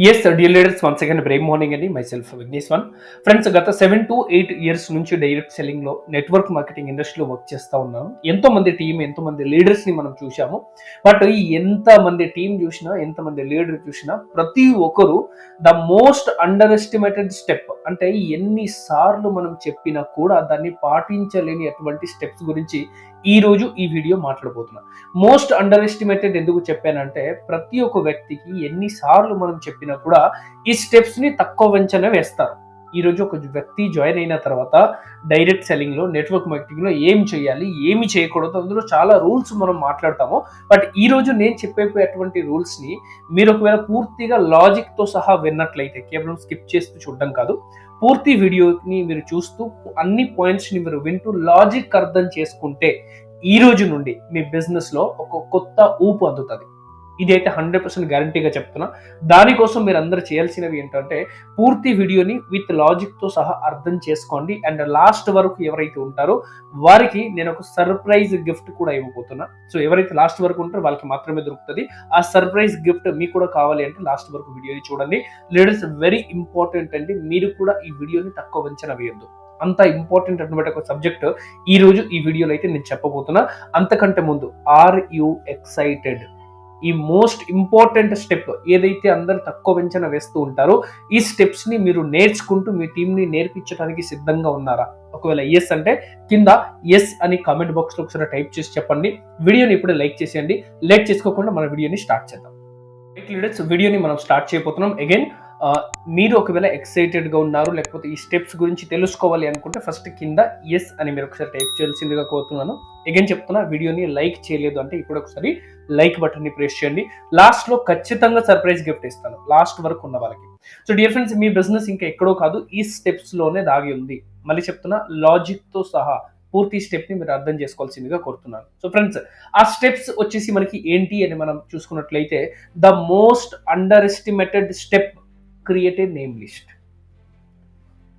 Yes dear leaders once again break morning అండి myself Vignesh one friends గత seven to eight years నుంచి direct సెల్లింగ్లో network marketing ఇండస్ట్రీలో work చేస్తా ఉన్నాను. ఎంతోమంది టీం ఎంతోమంది లీడర్స్ని మనం చూసాము బట్ ఈ ఎంత మంది టీం చూసినా ఎంతమంది లీడర్ చూసినా ప్రతి ఒక్కరు the most underestimated step అంటే ఎన్నిసార్లు మనం చెప్పినా కూడా దాన్ని పాటించలేని అటువంటి స్టెప్స్ గురించి ఈ రోజు ఈ వీడియో మాట్లాడబోతున్నా. మోస్ట్ అండర్ ఎస్టిమేటెడ్ ఎందుకు చెప్పానంటే ప్రతి ఒక్క వ్యక్తికి ఎన్నిసార్లు మనం చెప్పినా కూడా ఈ స్టెప్స్ని తక్కువ వెంచనే వేస్తారు. ఈరోజు ఒక వ్యక్తి జాయిన్ అయిన తర్వాత డైరెక్ట్ సెల్లింగ్లో నెట్వర్క్ మార్కెటింగ్లో ఏం చేయాలి ఏమి చేయకూడదు అందులో చాలా రూల్స్ మనం మాట్లాడతాము. బట్ ఈరోజు నేను చెప్పేటువంటి రూల్స్ని మీరు ఒకవేళ పూర్తిగా లాజిక్తో సహా విన్నట్లయితే కేవలం స్కిప్ చేస్తూ చూడడం కాదు పూర్తి వీడియోని మీరు చూస్తూ అన్ని పాయింట్స్ని మీరు వింటూ లాజిక్ అర్థం చేసుకుంటే ఈ రోజు నుండి మీ బిజినెస్లో ఒక కొత్త ఊపు అందుతుంది. ఇది అయితే హండ్రెడ్ పర్సెంట్ గ్యారంటీగా చెప్తున్నా. దానికోసం మీరు అందరు చేయాల్సినవి ఏంటంటే పూర్తి వీడియోని విత్ లాజిక్తో సహా అర్థం చేసుకోండి. అండ్ లాస్ట్ వరకు ఎవరైతే ఉంటారో వారికి నేను ఒక సర్ప్రైజ్ గిఫ్ట్ కూడా ఇవ్వబోతున్నా. సో ఎవరైతే లాస్ట్ వరకు ఉంటారో వాళ్ళకి మాత్రమే దొరుకుతుంది. ఆ సర్ప్రైజ్ గిఫ్ట్ మీకు కూడా కావాలి అంటే లాస్ట్ వరకు వీడియోని చూడండి. లేడీస్ వెరీ ఇంపార్టెంట్ అండి. మీరు కూడా ఈ వీడియోని తక్కువ వంచన వేయద్దు. అంత ఇంపార్టెంట్ అన్నమాట ఒక సబ్జెక్ట్ ఈ రోజు ఈ వీడియోలో అయితే నేను చెప్పబోతున్నా. అంతకంటే ముందు ఆర్ యు ఎక్సైటెడ్ ఈ మోస్ట్ ఇంపార్టెంట్ స్టెప్ ఏదైతే అందరు తక్కువ వెంచన వేస్తూ ఉంటారో ఈ స్టెప్స్ని మీరు నేర్చుకుంటూ మీ టీం ని నేర్పించడానికి సిద్ధంగా ఉన్నారా? ఒకవేళ ఎస్ అంటే కింద ఎస్ అని కామెంట్ బాక్స్లో ఒకసారి టైప్ చేసి చెప్పండి. వీడియోని ఇప్పుడే లైక్ చేసేయండి. లైక్ చేసుకోకుండా మన వీడియోని స్టార్ట్ చేద్దాం. లీడర్స్ వీడియోని మనం స్టార్ట్ చేయబోతున్నాం. అగైన్ మీరు ఒకవేళ ఎక్సైటెడ్గా ఉన్నారు లేకపోతే ఈ స్టెప్స్ గురించి తెలుసుకోవాలి అనుకుంటే ఫస్ట్ కింద ఎస్ అని మీరు ఒకసారి టైప్ చేయాల్సిందిగా కోరుతున్నాను. ఎగైన్ చెప్తున్నా వీడియోని లైక్ చేయలేదు అంటే ఇప్పుడు ఒకసారి లైక్ బటన్ని ప్రెస్ చేయండి. లాస్ట్లో ఖచ్చితంగా సర్ప్రైజ్ గిఫ్ట్ ఇస్తాను. లాస్ట్ వరకు ఉన్న వాళ్ళకి. సో డియర్ ఫ్రెండ్స్ మీ బిజినెస్ ఇంకా ఎక్కడో కాదు ఈ స్టెప్స్లోనే దాగి ఉంది. మళ్ళీ చెప్తున్నా లాజిక్తో సహా పూర్తి స్టెప్ని మీరు అర్థం చేసుకోవాల్సిందిగా కోరుతున్నాను. సో ఫ్రెండ్స్ ఆ స్టెప్స్ వచ్చేసి మనకి ఏంటి అని మనం చూసుకున్నట్లయితే the most underestimated step create a name list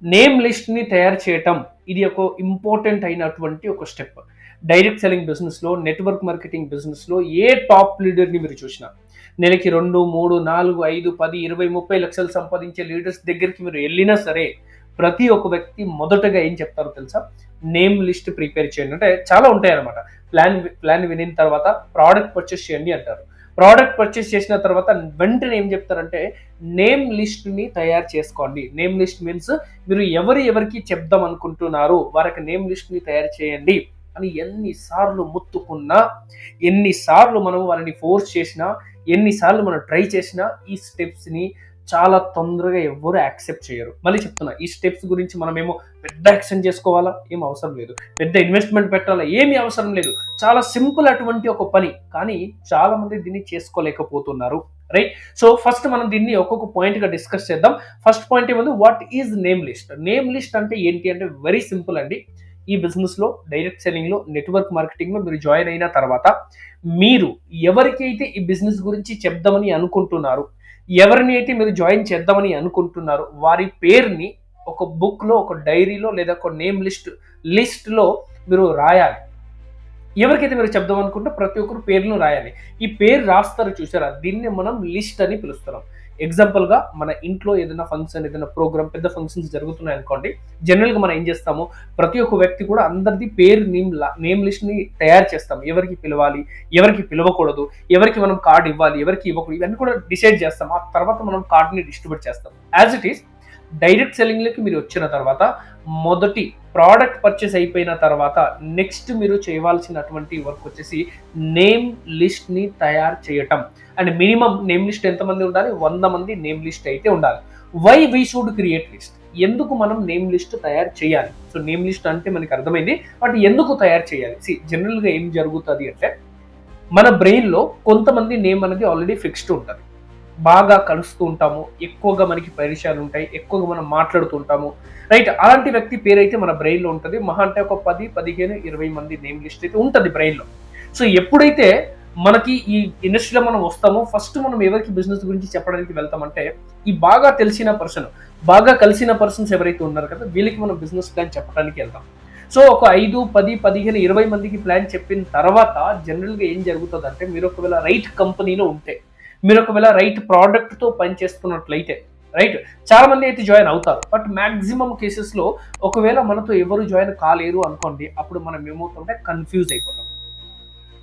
name లిస్ట్ని తయారు చేయటం ఇది ఒక ఇంపార్టెంట్ అయినటువంటి ఒక స్టెప్ డైరెక్ట్ సెల్లింగ్ బిజినెస్లో నెట్వర్క్ మార్కెటింగ్ బిజినెస్లో ఏ టాప్ లీడర్ని మీరు చూసినా నెలకి రెండు మూడు నాలుగు ఐదు పది ఇరవై ముప్పై లక్షలు సంపాదించే లీడర్స్ దగ్గరికి మీరు వెళ్ళినా సరే ప్రతి ఒక్క వ్యక్తి మొదటగా ఏం చెప్తారో తెలుసా? నేమ్ లిస్ట్ ప్రిపేర్ చేయండి. అంటే చాలా ఉంటాయి అనమాట ప్లాన్ ప్లాన్ వినిన తర్వాత ప్రోడక్ట్ పర్చేస్ చేయండి అంటారు. ప్రోడక్ట్ పర్చేస్ చేసిన తర్వాత వెంటనే ఏం చెప్తారంటే నేమ్ లిస్ట్ని తయారు చేసుకోండి. నేమ్ లిస్ట్ మీన్స్ మీరు ఎవరు ఎవరికి చెప్దాం అనుకుంటున్నారు వారికి నేమ్ లిస్ట్ని తయారు చేయండి అని ఎన్నిసార్లు ముత్తుకున్నా ఎన్నిసార్లు మనం వాళ్ళని ఫోర్స్ చేసినా ఎన్నిసార్లు మనం ట్రై చేసినా ఈ స్టెప్స్ని చాలా తొందరగా ఎవరు యాక్సెప్ట్ చేయరు. మళ్ళీ చెప్తున్నా ఈ స్టెప్స్ గురించి మనమేమో పెద్ద యాక్షన్ చేసుకోవాలా? ఏం అవసరం లేదు. పెద్ద ఇన్వెస్ట్మెంట్ పెట్టాలా? ఏమీ అవసరం లేదు. చాలా సింపుల్ అటువంటి ఒక పని. కానీ చాలా మంది దీన్ని చేసుకోలేకపోతున్నారు. రైట్ సో ఫస్ట్ మనం దీన్ని ఒక్కొక్క పాయింట్గా డిస్కస్ చేద్దాం. ఫస్ట్ పాయింట్ ఏముంది? What is name list name list అంటే ఏంటి? అంటే వెరీ సింపుల్ అండి. ఈ బిజినెస్లో డైరెక్ట్ సెల్లింగ్లో నెట్వర్క్ మార్కెటింగ్లో మీరు జాయిన్ అయిన తర్వాత మీరు ఎవరికైతే ఈ బిజినెస్ గురించి చెప్దామని అనుకుంటున్నారు ఎవరిని అయితే మీరు జాయిన్ చేద్దామని అనుకుంటున్నారు వారి పేరుని ఒక బుక్లో ఒక డైరీలో లేదా ఒక నేమ్ లిస్ట్ లిస్ట్లో మీరు రాయాలి. ఎవరికైతే మీరు చెప్దాం అనుకుంటే ప్రతి ఒక్కరు పేర్లను రాయాలి. ఈ పేరు రాస్తారు చూసారా? దీన్ని మనం లిస్ట్ అని పిలుస్తున్నాం. ఎగ్జాంపుల్గా మన ఇంట్లో ఏదైనా ఫంక్షన్ ఏదైనా ప్రోగ్రామ్ పెద్ద ఫంక్షన్స్ జరుగుతున్నాయి అనుకోండి జనరల్గా మనం ఏం చేస్తాము? ప్రతి ఒక్క వ్యక్తి కూడా అందరిది పేరు నేమ్ నేమ్ లిస్ట్ని తయారు చేస్తాం ఎవరికి పిలవాలి ఎవరికి పిలవకూడదు ఎవరికి మనం కార్డు ఇవ్వాలి ఎవరికి ఇవ్వకూడదు ఇవన్నీ కూడా డిసైడ్ చేస్తాం ఆ తర్వాత మనం కార్డుని డిస్ట్రిబ్యూట్ చేస్తాం యాజ్ ఇట్ ఈస్ డైరెక్ట్ సెల్లింగ్లోకి మీరు వచ్చిన తర్వాత మొదటి ప్రోడక్ట్ పర్చేస్ అయిపోయిన తర్వాత నెక్స్ట్ మీరు చేయవలసినటువంటి వర్క్ వచ్చేసి నేమ్ లిస్ట్ని తయారు చేయటం. అండ్ మినిమం నేమ్ లిస్ట్ ఎంతమంది ఉండాలి? వంద మంది నేమ్ లిస్ట్ అయితే ఉండాలి. Why we should create list? ఎందుకు మనం నేమ్ లిస్ట్ తయారు చేయాలి? సో నేమ్ లిస్ట్ అంటే మనకి అర్థమైంది. బట్ ఎందుకు తయారు చేయాలి? సి జనరల్గా ఏం జరుగుతుంది అంటే మన బ్రెయిన్లో కొంతమంది నేమ్ అనేది ఆల్రెడీ ఫిక్స్డ్ ఉంటుంది. బాగా కలుస్తూ ఉంటాము ఎక్కువగా మనకి పరిచయాలు ఉంటాయి ఎక్కువగా మనం మాట్లాడుతూ ఉంటాము. రైట్ అలాంటి వ్యక్తి పేరైతే మన బ్రెయిన్లో ఉంటుంది. మహా అంటే ఒక పది పదిహేను ఇరవై మంది నేమ్ లిస్ట్ అయితే ఉంటుంది బ్రెయిన్లో సో ఎప్పుడైతే మనకి ఈ ఇండస్ట్రీలో మనం వస్తామో ఫస్ట్ మనం ఎవరికి బిజినెస్ గురించి చెప్పడానికి వెళ్తామంటే ఈ బాగా తెలిసిన పర్సన్ బాగా కలిసిన పర్సన్స్ ఎవరైతే ఉన్నారు కదా వీళ్ళకి మనం బిజినెస్ ప్లాన్ చెప్పడానికి వెళ్తాం. సో ఒక ఐదు పది పదిహేను ఇరవై మందికి ప్లాన్ చెప్పిన తర్వాత జనరల్గా ఏం జరుగుతుంది అంటే మీరు ఒకవేళ రైట్ కంపెనీలో ఉంటే మీరు ఒకవేళ రైట్ ప్రోడక్ట్తో పనిచేస్తున్నట్లయితే రైట్ చాలా మంది అయితే జాయిన్ అవుతారు. బట్ మ్యాక్సిమం కేసెస్లో ఒకవేళ మనతో ఎవరు జాయిన్ కాలేరు అనుకోండి అప్పుడు మనం ఏమవుతుంటే కన్ఫ్యూజ్ అయిపోతాం.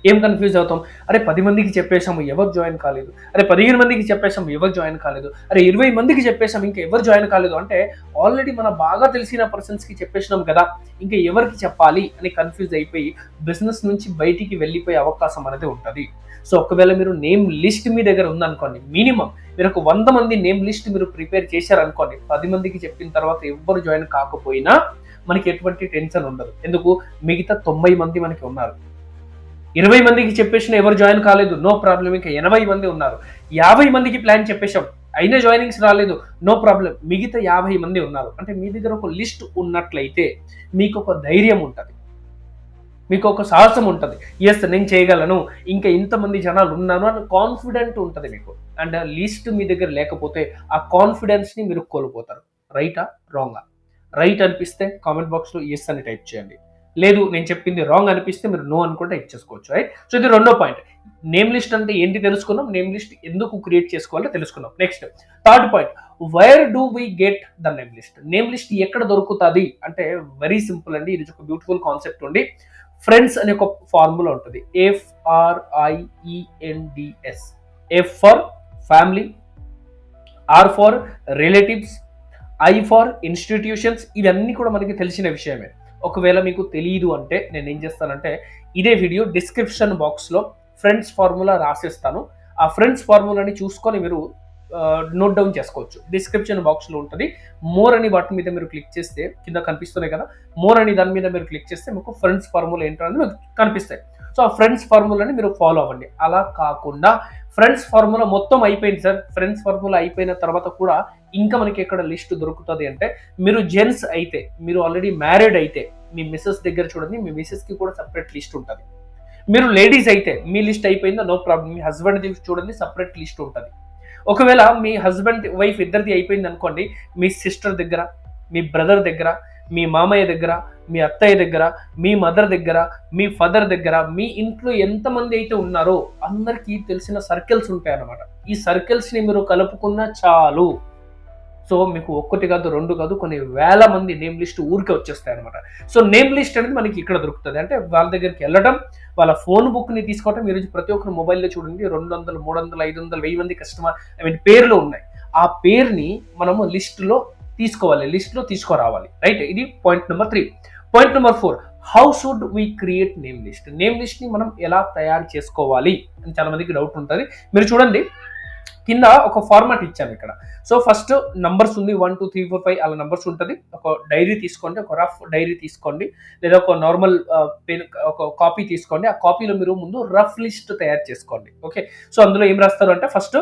ఏం కన్ఫ్యూజ్ అవుతాం? అరే పది మందికి చెప్పేసాము ఎవరు జాయిన్ కాలేదు. అరే పదిహేను మందికి చెప్పేసాము ఎవరు జాయిన్ కాలేదు. అరే ఇరవై మందికి చెప్పేసాం ఇంకా ఎవరు జాయిన్ కాలేదు. అంటే ఆల్రెడీ మన బాగా తెలిసిన పర్సన్స్కి చెప్పేసినాం కదా ఇంకా ఎవరికి చెప్పాలి అని కన్ఫ్యూజ్ అయిపోయి బిజినెస్ నుంచి బయటికి వెళ్ళిపోయే అవకాశం అనేది ఉంటుంది. సో ఒకవేళ మీరు నేమ్ లిస్ట్ మీ దగ్గర ఉందనుకోండి మినిమం మీరు ఒక వంద మంది నేమ్ లిస్ట్ మీరు ప్రిపేర్ చేశారనుకోండి పది మందికి చెప్పిన తర్వాత ఎవ్వరు జాయిన్ కాకపోయినా మనకి ఎటువంటి టెన్షన్ ఉండదు. ఎందుకు? మిగతా తొంభై మంది మనకి ఉన్నారు. ఇరవై మందికి చెప్పేసిన ఎవరు జాయిన్ కాలేదు నో ప్రాబ్లం. ఇంకా ఎనభై మంది ఉన్నారు. యాభై మందికి ప్లాన్ చెప్పేశాం అయినా జాయినింగ్స్ రాలేదు నో ప్రాబ్లం. మిగతా యాభై మంది ఉన్నారు. అంటే మీ దగ్గర ఒక లిస్ట్ ఉన్నట్లయితే మీకు ఒక ధైర్యం ఉంటుంది. మీకు ఒక సాహసం ఉంటుంది. ఎస్ నేను చేయగలను ఇంకా ఇంతమంది జనాలు ఉన్నాను అని కాన్ఫిడెంట్ ఉంటుంది మీకు. అండ్ లిస్ట్ మీ దగ్గర లేకపోతే ఆ కాన్ఫిడెన్స్ని మీరు కోల్పోతారు. రైటా రాంగా రైట్ అనిపిస్తే కామెంట్ బాక్స్లో ఎస్ అని టైప్ చేయండి. లేదు నేను చెప్పింది రాంగ్ అనిపిస్తే మీరు నో అనుకుంటే టైప్ చేసుకోవచ్చు రైట్ సో ఇది రెండో పాయింట్ నేమ్ లిస్ట్ అంటే ఏంటి తెలుసుకున్నాం? నేమ్ లిస్ట్ ఎందుకు క్రియేట్ చేసుకోవాలో తెలుసుకున్నాం. Next third point where do we get the name list name list ఎక్కడ దొరుకుతుంది? అంటే వెరీ సింపుల్ అండి. ఇది ఒక బ్యూటిఫుల్ కాన్సెప్ట్ ఉండి ఫ్రెండ్స్ అనే ఒక ఫార్ములా ఉంటుంది. ఎఫ్ఆర్ఐఈఎన్డిఎస్ F for family or for relatives I for institutions ఇవన్నీ కూడా మనకి తెలిసిన విషయమే. ఒకవేళ మీకు తెలియదు అంటే నేను ఏం చేస్తానంటే ఇదే వీడియో డిస్క్రిప్షన్ బాక్స్లో ఫ్రెండ్స్ ఫార్ములా రాసేస్తాను. ఆ ఫ్రెండ్స్ ఫార్ములాని చూసుకొని మీరు నోట్ డౌన్ చేసుకోవచ్చు. డిస్క్రిప్షన్ బాక్స్లో ఉంటుంది. మోర్ అని బటన్ మీద మీరు క్లిక్ చేస్తే కింద కనిపిస్తున్నాయి కదా మోర్ అని దాని మీద మీరు క్లిక్ చేస్తే మీకు ఫ్రెండ్స్ ఫార్ములా ఏంటో అని మీకు కనిపిస్తాయి. సో ఆ ఫ్రెండ్స్ ఫార్ములాని మీరు ఫాలో అవ్వండి. అలా కాకుండా ఫ్రెండ్స్ ఫార్ములా మొత్తం అయిపోయింది సార్. ఫ్రెండ్స్ ఫార్ములా అయిపోయిన తర్వాత కూడా ఇంకా మనకి ఎక్కడ లిస్ట్ దొరుకుతుంది అంటే మీరు జెంట్స్ అయితే మీరు ఆల్రెడీ మ్యారీడ్ అయితే మీ మిస్సెస్ దగ్గర చూడండి మీ మిస్సెస్కి కూడా సపరేట్ లిస్ట్ ఉంటుంది. మీరు లేడీస్ అయితే మీ లిస్ట్ అయిపోయిందా? నో ప్రాబ్లం మీ హస్బెండ్ చూడండి సపరేట్ లిస్ట్ ఉంటుంది. ఒకవేళ మీ హస్బెండ్ వైఫ్ ఇద్దరిది అయిపోయింది అనుకోండి మీ సిస్టర్ దగ్గర మీ బ్రదర్ దగ్గర మీ మామయ్య దగ్గర మీ అత్తయ్య దగ్గర మీ మదర్ దగ్గర మీ ఫాదర్ దగ్గర మీ ఇంట్లో ఎంతమంది అయితే ఉన్నారో అందరికీ తెలిసిన సర్కిల్స్ ఉంటాయన్నమాట. ఈ సర్కిల్స్ని మీరు కలుపుకున్న చాలు. సో మీకు ఒక్కటి కాదు రెండు కాదు కొన్ని వేల మంది నేమ్ లిస్ట్ ఊరికే వచ్చేస్తాయి అనమాట సో నేమ్ లిస్ట్ అనేది మనకి ఇక్కడ దొరుకుతుంది. అంటే వాళ్ళ దగ్గరికి వెళ్ళడం వాళ్ళ ఫోన్ బుక్ని తీసుకోవడం ఈరోజు ప్రతి ఒక్కరు మొబైల్లో చూడండి రెండు వందలు మూడు వందలు ఐదు వందలు వెయ్యి మంది కస్టమర్ ఐ మీన్ పేర్లు ఉన్నాయి. ఆ పేరుని మనము లిస్టులో తీసుకోవాలి లిస్ట్లో తీసుకురావాలి. రైట్? ఇది point number three. Point number four. How should we create name list? Name లిస్ట్ని మనం ఎలా తయారు చేసుకోవాలి? అని చాలా మందికి డౌట్ ఉంటుంది. మీరు చూడండి. కింద ఒక ఫార్మాట్ ఇచ్చాను ఇక్కడ. సో ఫస్ట్ నంబర్స్ ఉంది one two three four five అలా నంబర్స్ ఉంటుంది. ఒక డైరీ తీసుకోండి ఒక రఫ్ డైరీ తీసుకోండి. లేదా ఒక నార్మల్ పెన్ ఒక కాపీ తీసుకోండి. ఆ కాపీలో మీరు ముందు రఫ్ లిస్ట్ తయారు చేసుకోండి. ఓకే సో అందులో ఏం రాస్తారు అంటే ఫస్ట్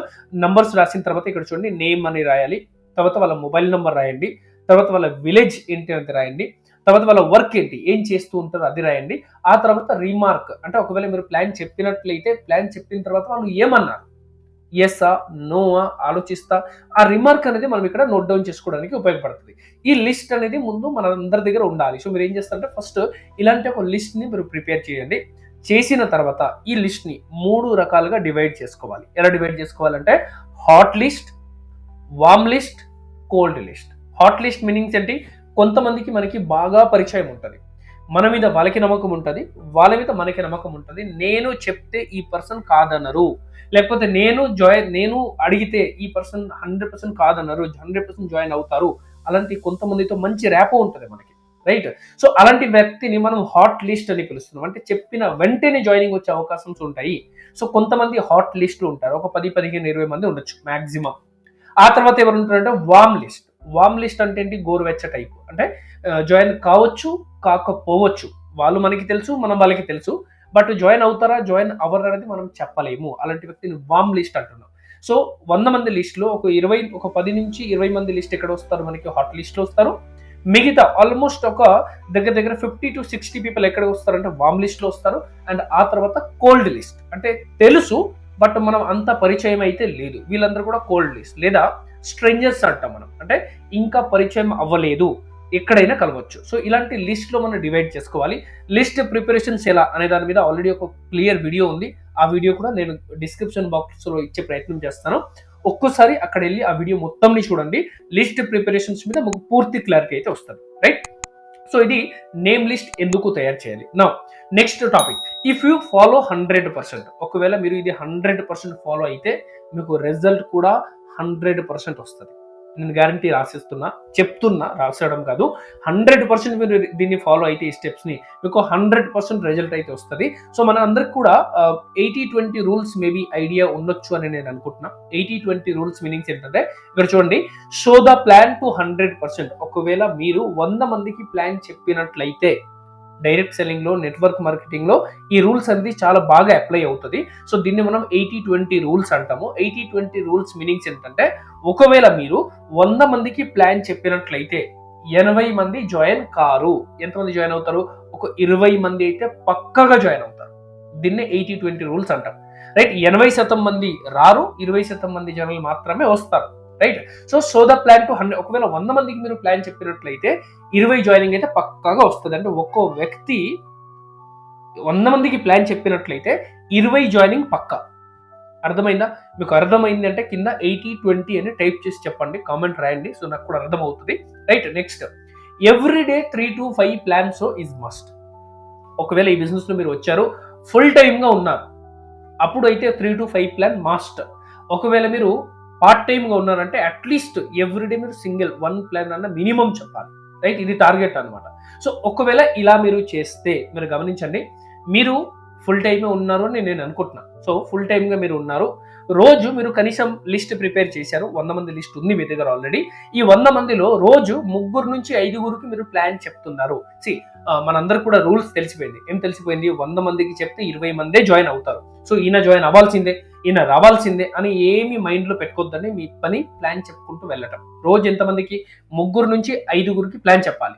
నంబర్స్ రాసిన తర్వాత ఇక్కడ చూడండి నేమ్ అని రాయాలి. తర్వాత వాళ్ళ మొబైల్ నెంబర్ రాయండి. తర్వాత వాళ్ళ విలేజ్ ఏంటి అని రాయండి. తర్వాత వాళ్ళ వర్క్ ఏంటి ఏం చేస్తూ ఉంటారో అది రాయండి. ఆ తర్వాత రీమార్క్ అంటే ఒకవేళ మీరు ప్లాన్ చెప్పినట్లయితే ప్లాన్ చెప్పిన తర్వాత వాళ్ళు ఏమన్నారు? ఎస్ఆ నోవా ఆలోచిస్తా ఆ రిమార్క్ అనేది మనం ఇక్కడ నోట్ డౌన్ చేసుకోవడానికి ఉపయోగపడుతుంది. ఈ లిస్ట్ అనేది ముందు మన అందరి దగ్గర ఉండాలి. సో మీరు ఏం చేస్తారంటే ఫస్ట్ ఇలాంటి ఒక లిస్ట్ని మీరు ప్రిపేర్ చేయండి. చేసిన తర్వాత ఈ లిస్ట్ని మూడు రకాలుగా డివైడ్ చేసుకోవాలి. ఎలా డివైడ్ చేసుకోవాలంటే hot list warm list cold list hot list meanings ఏంటి? కొంతమందికి మనకి బాగా పరిచయం ఉంటుంది. మన మీద వాళ్ళకి నమ్మకం ఉంటుంది వాళ్ళ మీద మనకి నమ్మకం ఉంటుంది. నేను చెప్తే ఈ పర్సన్ కాదనరు. లేకపోతే నేను జాయిన్ నేను అడిగితే ఈ పర్సన్ హండ్రెడ్ పర్సెంట్ కాదన్నారు హండ్రెడ్ పర్సెంట్ జాయిన్ అవుతారు. అలాంటి కొంతమందితో మంచి ర్యాపో ఉంటుంది మనకి రైట్? సో అలాంటి వ్యక్తిని మనం హాట్ లిస్ట్ అని పిలుస్తున్నాం. అంటే చెప్పిన వెంటనే జాయినింగ్ వచ్చే అవకాశం ఉంటాయి. సో కొంతమంది హాట్ లిస్టులు ఉంటారు. ఒక పది పదిహేను ఇరవై మంది ఉండొచ్చు మ్యాక్సిమం ఆ తర్వాత ఎవరు ఉంటారంటే వామ్ లిస్ట్. వామ్ లిస్ట్ అంటే ఏంటి? గోరువెచ్చ టైప్. అంటే జాయిన్ కావచ్చు కాకపోవచ్చు. వాళ్ళు మనకి తెలుసు మనం వాళ్ళకి తెలుసు. బట్ జాయిన్ అవుతారా జాయిన్ అవ్వరు అనేది మనం చెప్పలేము. అలాంటి వ్యక్తిని వామ్ లిస్ట్ అంటున్నాం. సో వంద మంది లిస్ట్లో ఒక ఇరవై ఒక పది నుంచి ఇరవై మంది లిస్ట్ ఎక్కడ వస్తారు? మనకి హాట్ లిస్ట్లో వస్తారు. మిగతా ఆల్మోస్ట్ ఒక దగ్గర దగ్గర ఫిఫ్టీ టు సిక్స్టీ పీపుల్ ఎక్కడ వస్తారంటే వామ్ లిస్ట్లో వస్తారు. అండ్ ఆ తర్వాత కోల్డ్ లిస్ట్. అంటే తెలుసు బట్ మనం అంత పరిచయం అయితే లేదు. వీళ్ళందరూ కూడా కోల్డ్ లిస్ట్. లేదా స్ట్రేంజర్స్ అంటాం మనం. అంటే ఇంకా పరిచయం అవ్వలేదు. ఎక్కడైనా కలవచ్చు. సో ఇలాంటి లిస్ట్లో మనం డివైడ్ చేసుకోవాలి. లిస్ట్ ప్రిపరేషన్స్ ఎలా అనే దాని మీద ఆల్రెడీ ఒక క్లియర్ వీడియో ఉంది. ఆ వీడియో కూడా నేను డిస్క్రిప్షన్ బాక్స్లో ఇచ్చే ప్రయత్నం చేస్తాను. ఒక్కోసారి అక్కడ వెళ్ళి ఆ వీడియో మొత్తంని చూడండి. లిస్ట్ ప్రిపరేషన్స్ మీద మీకు పూర్తి క్లారిటీ అయితే వస్తుంది. రైట్? సో ఇది నేమ్ లిస్ట్ ఎందుకు తయారు చేయాలి? నా next topic. If you follow hundred percent ఒకవేళ మీరు ఇది హండ్రెడ్ పర్సెంట్ ఫాలో అయితే మీకు రిజల్ట్ కూడా హండ్రెడ్ పర్సెంట్ వస్తుంది. నేను గ్యారంటీ రాసిస్తున్నా చెప్తున్నా రాసేయడం కాదు. హండ్రెడ్ పర్సెంట్ మీరు దీన్ని ఫాలో అయితే ఈ స్టెప్స్ని మీకు హండ్రెడ్ పర్సెంట్ రిజల్ట్ అయితే వస్తుంది. సో మన అందరికి కూడా eighty twenty rules maybe idea ఉండొచ్చు అని నేను అనుకుంటున్నా. ఎయిటీ ట్వంటీ రూల్స్ మీనింగ్స్ ఏంటంటే ఇక్కడ చూడండి show the plan to hundred percent ఒకవేళ మీరు వంద మందికి ప్లాన్ చెప్పినట్లయితే డైరెక్ట్ సెల్లింగ్లో నెట్వర్క్ మార్కెటింగ్లో ఈ రూల్స్ అనేది చాలా బాగా అప్లై అవుతుంది. సో దీన్ని మనం ఎయిటీ ట్వంటీ రూల్స్ అంటాము. ఎయిటీ ట్వంటీ రూల్స్ మీనింగ్స్ ఏంటంటే ఒకవేళ మీరు వంద మందికి ప్లాన్ చెప్పినట్లయితే ఎనభై మంది జాయిన్ కారు. ఎంతమంది జాయిన్ అవుతారు? ఒక ఇరవై మంది అయితే పక్కగా జాయిన్ అవుతారు. దీన్ని ఎయిటీ ట్వంటీ రూల్స్ అంటాం. రైట్? ఎనభై శాతం మంది రారు ఇరవై శాతం మంది జనాలు మాత్రమే వస్తారు. Right? So so the plan to hundred ఒకవేళ వంద మందికి మీరు ప్లాన్ చెప్పినట్లయితే ఇరవై జాయినింగ్ అయితే పక్కాగా వస్తుంది. అంటే ఒక్కో వ్యక్తి వంద మందికి ప్లాన్ చెప్పినట్లయితే ఇరవై జాయినింగ్ పక్కా. అర్థమైందా? మీకు అర్థమైంది అంటే కింద ఎయిటీ ట్వంటీ అని టైప్ చేసి చెప్పండి. కామెంట్ రాయండి. సో నాకు కూడా అర్థమవుతుంది. Right next every day three to five plans is must ఒకవేళ ఈ బిజినెస్లో మీరు వచ్చారు ఫుల్ టైమ్గా ఉన్నారు. అప్పుడు అయితే three to five plan must ఒకవేళ మీరు పార్ట్ టైమ్గా ఉన్నారంటే అట్లీస్ట్ ఎవ్రీడే మీరు సింగిల్ వన్ ప్లాన్ అన్న మినిమం చెప్పాలి. రైట్? ఇది టార్గెట్ అనమాట సో ఒకవేళ ఇలా మీరు చేస్తే మీరు గమనించండి మీరు ఫుల్ టైమే ఉన్నారు అని నేను అనుకుంటున్నాను సో ఫుల్ టైమ్గా మీరు ఉన్నారు రోజు మీరు కనీసం లిస్ట్ ప్రిపేర్ చేశారు. వంద మంది లిస్ట్ ఉంది మీ దగ్గర ఆల్రెడీ. ఈ వంద మందిలో రోజు ముగ్గురు నుంచి ఐదుగురికి మీరు ప్లాన్ చెప్తున్నారు. సి మనందరికి కూడా రూల్స్ తెలిసిపోయింది. ఏం తెలిసిపోయింది? వంద మందికి చెప్తే ఇరవై మందే జాయిన్ అవుతారు. సో ఈయన జాయిన్ అవ్వాల్సిందే ఈయన రావాల్సిందే అని ఏమి మైండ్లో పెట్టుకోవద్దని మీ పని ప్లాన్ చెప్పుకుంటూ వెళ్ళటం. రోజు ఎంతమందికి ముగ్గురు నుంచి ఐదుగురికి ప్లాన్ చెప్పాలి.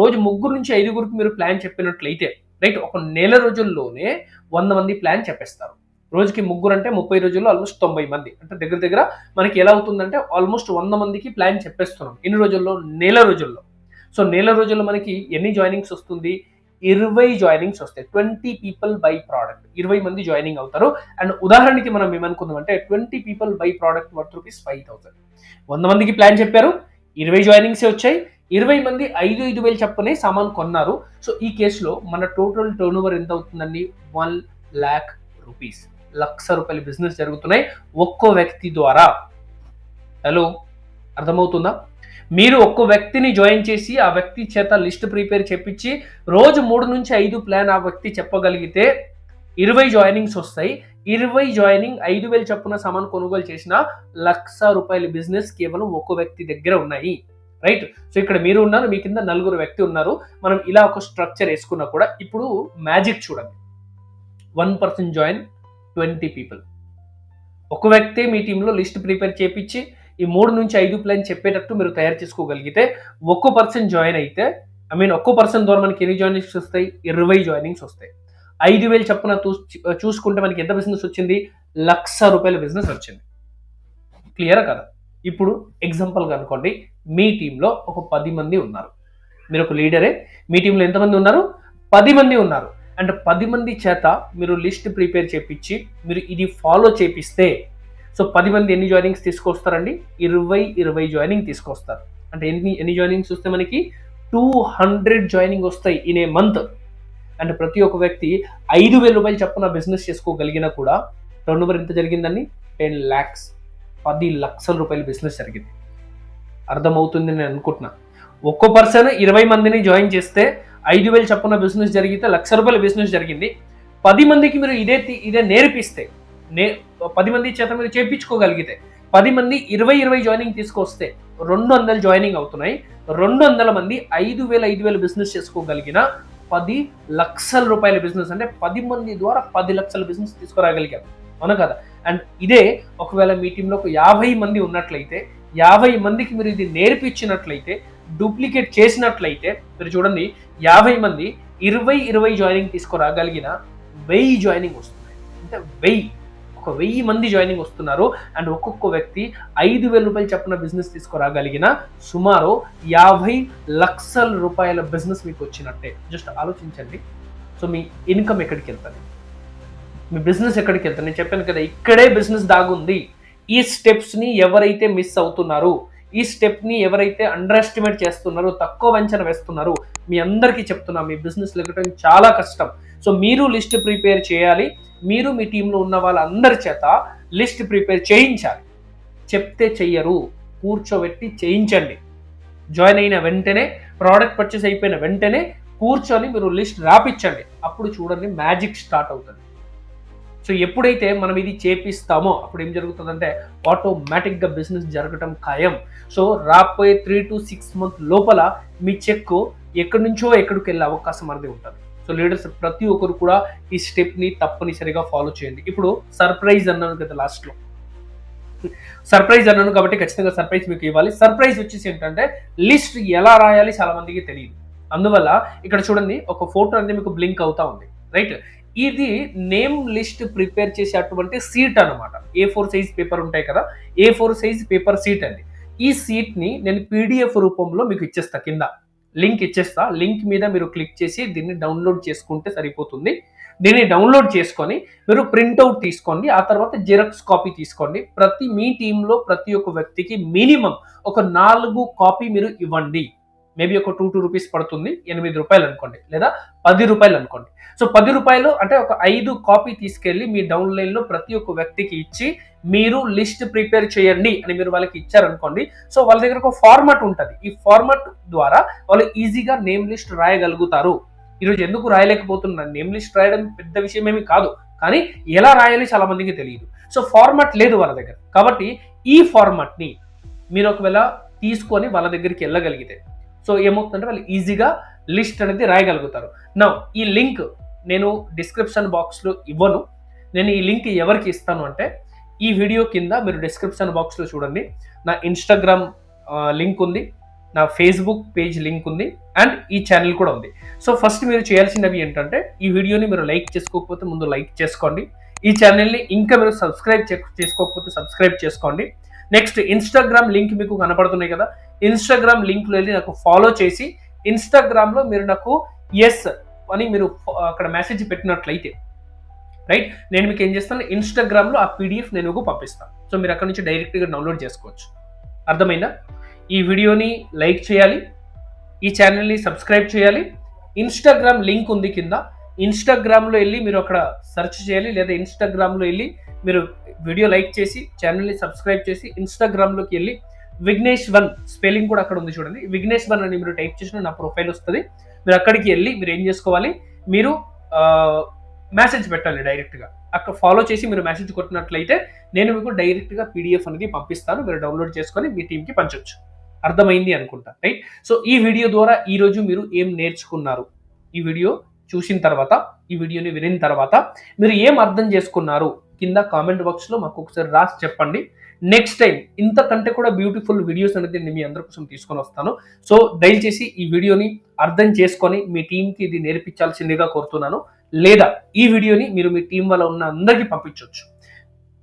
రోజు ముగ్గురు నుంచి ఐదుగురికి మీరు ప్లాన్ చెప్పినట్లయితే రైట్ ఒక నెల రోజుల్లోనే వంద మంది ప్లాన్ చెప్పేస్తారు. రోజుకి ముగ్గురు అంటే ముప్పై రోజుల్లో ఆల్మోస్ట్ తొంభై మంది. అంటే దగ్గర దగ్గర మనకి ఎలా అవుతుందంటే ఆల్మోస్ట్ వంద మందికి ప్లాన్ చెప్పేస్తున్నాం. ఎన్ని రోజుల్లో? నెల రోజుల్లో. సో నెల రోజుల్లో మనకి ఎన్ని జాయినింగ్స్ వస్తుంది? ఇరవై జాయినింగ్స్ వస్తాయి. ట్వంటీ పీపుల్ బై ప్రోడక్ట్ ఇరవై మంది జాయినింగ్ అవుతారు. అండ్ ఉదాహరణకి మనం ఏమనుకుందాం అంటే twenty people buy product worth rupees five thousand వంద మందికి ప్లాన్ చెప్పారు. ఇరవై జాయినింగ్సే వచ్చాయి. ఇరవై మంది ఐదు ఐదు వేలు చెప్పనే సామాన్ కొన్నారు. సో ఈ కేసులో మన టోటల్ టర్న్ ఓవర్ ఎంత అవుతుందండి? వన్ ల్యాక్ రూపీస్ లక్ష రూపాయల బిజినెస్ జరుగుతున్నాయి. ఒక్కో వ్యక్తి ద్వారా. హలో అర్థమవుతుందా? మీరు ఒక్కో వ్యక్తిని జాయిన్ చేసి ఆ వ్యక్తి చేత లిస్ట్ ప్రిపేర్ చేపించి రోజు మూడు నుంచి ఐదు ప్లాన్ ఆ వ్యక్తి చెప్పగలిగితే ఇరవై జాయినింగ్స్ వస్తాయి. ఇరవై జాయినింగ్ ఐదు వేలు చొప్పున సామాన్ కొనుగోలు చేసిన లక్ష రూపాయల బిజినెస్ కేవలం ఒక్కో వ్యక్తి దగ్గర ఉన్నాయి. రైట్? సో ఇక్కడ మీరు ఉన్నారు మీ కింద నలుగురు వ్యక్తి ఉన్నారు. మనం ఇలా ఒక స్ట్రక్చర్ వేసుకున్నా కూడా ఇప్పుడు మ్యాజిక్ చూడండి. One person join twenty people. ఒక వ్యక్తే మీ టీంలో లిస్ట్ ప్రిపేర్ చేపించి ఈ మూడు నుంచి ఐదు ప్లాన్ చెప్పేటట్టు మీరు తయారు చేసుకోగలిగితే ఒక్కో పర్సన్ జాయిన్ అయితే ఐ మీన్ ఒక్కో పర్సన్ ద్వారా మనకి ఎన్ని జాయినింగ్స్ వస్తాయి? ఇరవై జాయినింగ్స్ వస్తాయి. ఐదు వేలు చప్పున చూసుకుంటే మనకి ఎంత బిజినెస్ వచ్చింది? లక్ష రూపాయల బిజినెస్ వచ్చింది. క్లియరా కదా? ఇప్పుడు ఎగ్జాంపుల్గా అనుకోండి మీ టీంలో ఒక పది మంది ఉన్నారు. మీరు ఒక లీడరే మీ టీంలో ఎంతమంది ఉన్నారు? పది మంది ఉన్నారు. అండ్ పది మంది చేత మీరు లిస్ట్ ప్రిపేర్ చేపించి మీరు ఇది ఫాలో చేపిస్తే సో పది మంది ఎన్ని జాయినింగ్స్ తీసుకొస్తారండి? ఇరవై ఇరవై జాయినింగ్ తీసుకొస్తారు. అంటే ఎన్ని ఎన్ని జాయినింగ్స్ వస్తే మనకి? టూ హండ్రెడ్ జాయినింగ్ వస్తాయి ఇన్ ఏ మంత్ అండ్ ప్రతి ఒక్క వ్యక్తి ఐదు వేల రూపాయలు చప్పున బిజినెస్ చేసుకోగలిగినా కూడా టర్న్ ఓవర్ ఎంత జరిగిందండి? టెన్ ల్యాక్స్ పది లక్షల రూపాయల బిజినెస్ జరిగింది. అర్థమవుతుంది నేను అనుకుంటున్నా. ఒక్కో పర్సన్ ఇరవై మందిని జాయిన్ చేస్తే ఐదు వేలు చప్పున బిజినెస్ జరిగితే లక్ష రూపాయల బిజినెస్ జరిగింది. పది మందికి మీరు ఇదే ఇదే నేర్పిస్తే నే పది మంది చేత మీరు చేయించుకోగలిగితే పది మంది ఇరవై ఇరవై జాయినింగ్ తీసుకొస్తే రెండు వందలు జాయినింగ్ అవుతున్నాయి. రెండు వందల మంది ఐదు వేల ఐదు వేల బిజినెస్ చేసుకోగలిగిన పది లక్షల రూపాయల బిజినెస్ అంటే పది మంది ద్వారా పది లక్షల బిజినెస్ తీసుకురాగలిగాం అవును కదా? అండ్ ఇదే ఒకవేళ మీ టీంలో ఒక యాభై మంది ఉన్నట్లయితే యాభై మందికి మీరు ఇది నేర్పించినట్లయితే డూప్లికేట్ చేసినట్లయితే మీరు చూడండి యాభై మంది ఇరవై ఇరవై జాయినింగ్ తీసుకురాగలిగిన వెయ్యి జాయినింగ్ వస్తుంది అంటే వెయ్యి ఒక వెయ్యి మంది జాయినింగ్ వస్తున్నారు. అండ్ ఒక్కొక్క వ్యక్తి ఐదు వేల రూపాయలు చెప్పిన బిజినెస్ తీసుకురాగలిగిన సుమారు యాభై లక్షల రూపాయల బిజినెస్ మీకు వచ్చినట్టే. జస్ట్ ఆలోచించండి. సో మీ ఇన్కమ్ ఎక్కడికి వెళ్తుంది? మీ బిజినెస్ ఎక్కడికి వెళ్తుంది? నేను చెప్పాను కదా ఇక్కడే బిజినెస్ దాగుంది. ఈ స్టెప్స్ని ఎవరైతే మిస్ అవుతున్నారు ఈ స్టెప్ని ఎవరైతే అండర్ ఎస్టిమేట్ చేస్తున్నారో తక్కువ అంచనా వేస్తున్నారో మీ అందరికీ చెప్తున్నా మీ బిజినెస్ లెక్కడం చాలా కష్టం. సో మీరు లిస్ట్ ప్రిపేర్ చేయాలి. మీరు మీ టీంలో ఉన్న వాళ్ళందరి చేత లిస్ట్ ప్రిపేర్ చేయించాలి. చెప్తే చెయ్యరు. కూర్చోబెట్టి చేయించండి. జాయిన్ అయిన వెంటనే ప్రోడక్ట్ పర్చేస్ అయిపోయిన వెంటనే కూర్చొని మీరు లిస్ట్ రాపిచ్చండి. అప్పుడు చూడండి మ్యాజిక్ స్టార్ట్ అవుతుంది. సో ఎప్పుడైతే మనం ఇది చేపిస్తామో అప్పుడు ఏం జరుగుతుందంటే ఆటోమేటిక్గా బిజినెస్ జరగటం ఖాయం. సో రాబోయే త్రీ టు సిక్స్ మంత్ లోపల మీ చెక్ ఎక్కడి నుంచో ఎక్కడికి వెళ్ళే అవకాశం అనేది ఉంటుంది. సో లీడర్స్ ప్రతి ఒక్కరు కూడా ఈ స్టెప్ని తప్పనిసరిగా ఫాలో చేయండి. ఇప్పుడు సర్ప్రైజ్ అన్నాను కదా లాస్ట్లో సర్ప్రైజ్ అన్నాను కాబట్టి ఖచ్చితంగా సర్ప్రైజ్ మీకు ఇవ్వాలి. సర్ప్రైజ్ వచ్చేసి ఏంటంటే లిస్ట్ ఎలా రాయాలి చాలా మందికి తెలియదు. అందువల్ల ఇక్కడ చూడండి ఒక ఫోటో అనేది మీకు బ్లింక్ అవుతా ఉంది. రైట్ ఇది నేమ్ లిస్ట్ ప్రిపేర్ చేసేటువంటి సీట్ అనమాట ఏ ఫోర్ సైజ్ పేపర్ ఉంటాయి కదా A four size paper sheet అండి. ఈ సీట్ని నేను పీడిఎఫ్ రూపంలో మీకు ఇచ్చేస్తా కింద. లింక్ ఇచ్చేస్తా. లింక్ మీద మీరు క్లిక్ చేసి దీన్ని డౌన్లోడ్ చేసుకుంటే సరిపోతుంది. దీన్ని డౌన్లోడ్ చేసుకొని మీరు ప్రింట్అవుట్ తీసుకోండి. ఆ తర్వాత జిరాక్స్ కాపీ తీసుకోండి. ప్రతి మీ టీంలో ప్రతి ఒక్క వ్యక్తికి మినిమం ఒక నాలుగు కాపీ మీరు ఇవ్వండి. మేబీ ఒక టూ టూ రూపీస్ పడుతుంది ఎనిమిది రూపాయలు అనుకోండి లేదా పది రూపాయలు అనుకోండి. సో పది రూపాయలు అంటే ఒక ఐదు కాపీ తీసుకెళ్ళి మీ డౌన్లైన్లో ప్రతి ఒక్క వ్యక్తికి ఇచ్చి మీరు లిస్ట్ ప్రిపేర్ చేయండి అని మీరు వాళ్ళకి ఇచ్చారనుకోండి. సో వాళ్ళ దగ్గర ఒక ఫార్మాట్ ఉంటుంది. ఈ ఫార్మాట్ ద్వారా వాళ్ళు ఈజీగా నేమ్ లిస్ట్ రాయగలుగుతారు. ఈరోజు ఎందుకు రాయలేకపోతున్నాను నేమ్ లిస్ట్ రాయడం పెద్ద విషయం ఏమీ కాదు. కానీ ఎలా రాయాలి చాలా మందికి తెలియదు. సో ఫార్మాట్ లేదు వాళ్ళ దగ్గర. కాబట్టి ఈ ఫార్మాట్ని మీరు ఒకవేళ తీసుకొని వాళ్ళ దగ్గరికి వెళ్ళగలిగితే సో ఏమవుతుందంటే వాళ్ళు ఈజీగా లిస్ట్ అనేది రాయగలుగుతారు. నా ఈ లింక్ నేను డిస్క్రిప్షన్ బాక్స్లో ఇవ్వను. నేను ఈ లింక్ ఎవరికి ఇస్తాను అంటే ఈ వీడియో కింద మీరు డిస్క్రిప్షన్ బాక్స్లో చూడండి. నా ఇన్స్టాగ్రామ్ లింక్ ఉంది. నా ఫేస్బుక్ పేజ్ లింక్ ఉంది. అండ్ ఈ ఛానల్ కూడా ఉంది. సో ఫస్ట్ మీరు చేయాల్సినవి ఏంటంటే ఈ వీడియోని మీరు లైక్ చేసుకోకపోతే ముందు లైక్ చేసుకోండి. ఈ ఛానల్ని ఇంకా మీరు సబ్స్క్రైబ్ చేసుకోకపోతే సబ్స్క్రైబ్ చేసుకోండి. నెక్స్ట్ ఇన్స్టాగ్రామ్ లింక్ మీకు కనపడుతున్నాయి కదా. ఇన్స్టాగ్రామ్ లింక్లో వెళ్ళి నాకు ఫాలో చేసి ఇన్స్టాగ్రామ్లో మీరు నాకు ఎస్ అని మీరు అక్కడ మెసేజ్ పెట్టినట్లయితే రైట్ నేను మీకు ఏం చేస్తాను? ఇన్స్టాగ్రామ్లో ఆ పీడిఎఫ్ నేను మీకు పంపిస్తాను. సో మీరు అక్కడ నుంచి డైరెక్ట్గా డౌన్లోడ్ చేసుకోవచ్చు. అర్థమైందా? ఈ వీడియోని లైక్ చేయాలి. ఈ ఛానల్ని సబ్స్క్రైబ్ చేయాలి. ఇన్స్టాగ్రామ్ లింక్ ఉంది కింద. ఇన్స్టాగ్రామ్లో వెళ్ళి మీరు అక్కడ సెర్చ్ చేయాలి. లేదా ఇన్స్టాగ్రామ్లో వెళ్ళి మీరు వీడియో లైక్ చేసి ఛానల్ని సబ్స్క్రైబ్ చేసి ఇన్స్టాగ్రామ్లోకి వెళ్ళి విఘ్నేష్ వన్ స్పెల్లింగ్ కూడా అక్కడ ఉంది చూడండి. విఘ్నేష్ వన్ అని మీరు టైప్ చేసిన నా ప్రొఫైల్ వస్తుంది. మీరు అక్కడికి వెళ్ళి మీరు ఏం చేసుకోవాలి? మీరు మెసేజ్ పెట్టాలి డైరెక్ట్గా అక్కడ ఫాలో చేసి మీరు మెసేజ్ కొట్టినట్లయితే నేను మీకు డైరెక్ట్గా పీడిఎఫ్ అనేది పంపిస్తాను. మీరు డౌన్లోడ్ చేసుకొని మీ టీంకి పంచవచ్చు అర్థమైంది అనుకుంటా రైట్ సో ఈ వీడియో ద్వారా ఈరోజు మీరు ఏం నేర్చుకున్నారు? ఈ వీడియో చూసిన తర్వాత ఈ వీడియోని వినిన తర్వాత మీరు ఏం అర్థం చేసుకున్నారు? కింద కామెంట్ బాక్స్లో మాకు ఒకసారి రాసి చెప్పండి. నెక్స్ట్ టైం ఇంతకంటే కూడా బ్యూటిఫుల్ వీడియోస్ అనేది నేను మీ అందరి కోసం తీసుకొని వస్తాను. సో దయచేసి ఈ వీడియోని అర్థం చేసుకొని మీ టీంకి ఇది నేర్పించాల్సిందిగా కోరుతున్నాను. లేదా ఈ వీడియోని మీరు మీ టీం వల్ల ఉన్న అందరికీ పంపించవచ్చు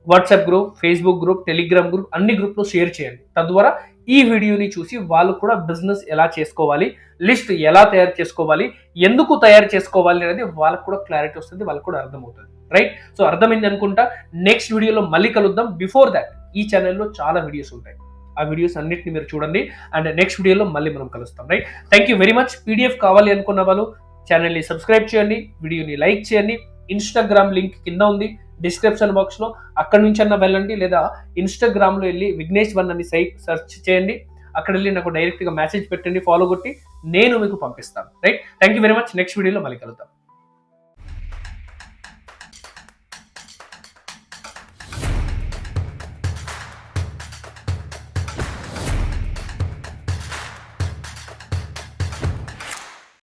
WhatsApp group Facebook group Telegram group అన్ని గ్రూప్లో షేర్ చేయండి. తద్వారా ఈ వీడియోని చూసి వాళ్ళు కూడా బిజినెస్ ఎలా చేసుకోవాలి లిస్ట్ ఎలా తయారు చేసుకోవాలి ఎందుకు తయారు చేసుకోవాలి అనేది వాళ్ళకు కూడా క్లారిటీ వస్తుంది వాళ్ళకు కూడా అర్థమవుతుంది. రైట్ సో అర్థమైంది అనుకుంటా? నెక్స్ట్ వీడియోలో మళ్ళీ కలుద్దాం. బిఫోర్ దాట్ ఈ ఛానల్లో చాలా వీడియోస్ ఉంటాయి. ఆ వీడియోస్ అన్నిటిని మీరు చూడండి. అండ్ నెక్స్ట్ వీడియోలో మళ్ళీ మనం కలుస్తాం. Right thank you very much PDF కావాలి అనుకున్న వాళ్ళు ఛానల్ని సబ్స్క్రైబ్ చేయండి. వీడియోని లైక్ చేయండి. ఇన్స్టాగ్రామ్ లింక్ కింద ఉంది. డిస్క్రిప్షన్ బాక్స్లో అక్కడ నుంచి అన్న వెళ్ళండి. లేదా ఇన్స్టాగ్రామ్లో వెళ్ళి విఘ్నేష్ వన్ అని సైట్ సెర్చ్ చేయండి. అక్కడ వెళ్ళి నాకు డైరెక్ట్గా మెసేజ్ పెట్టండి. ఫాలో కొట్టి నేను మీకు పంపిస్తాను. Right thank you very much next వీడియోలో మళ్ళీ కలుద్దాం.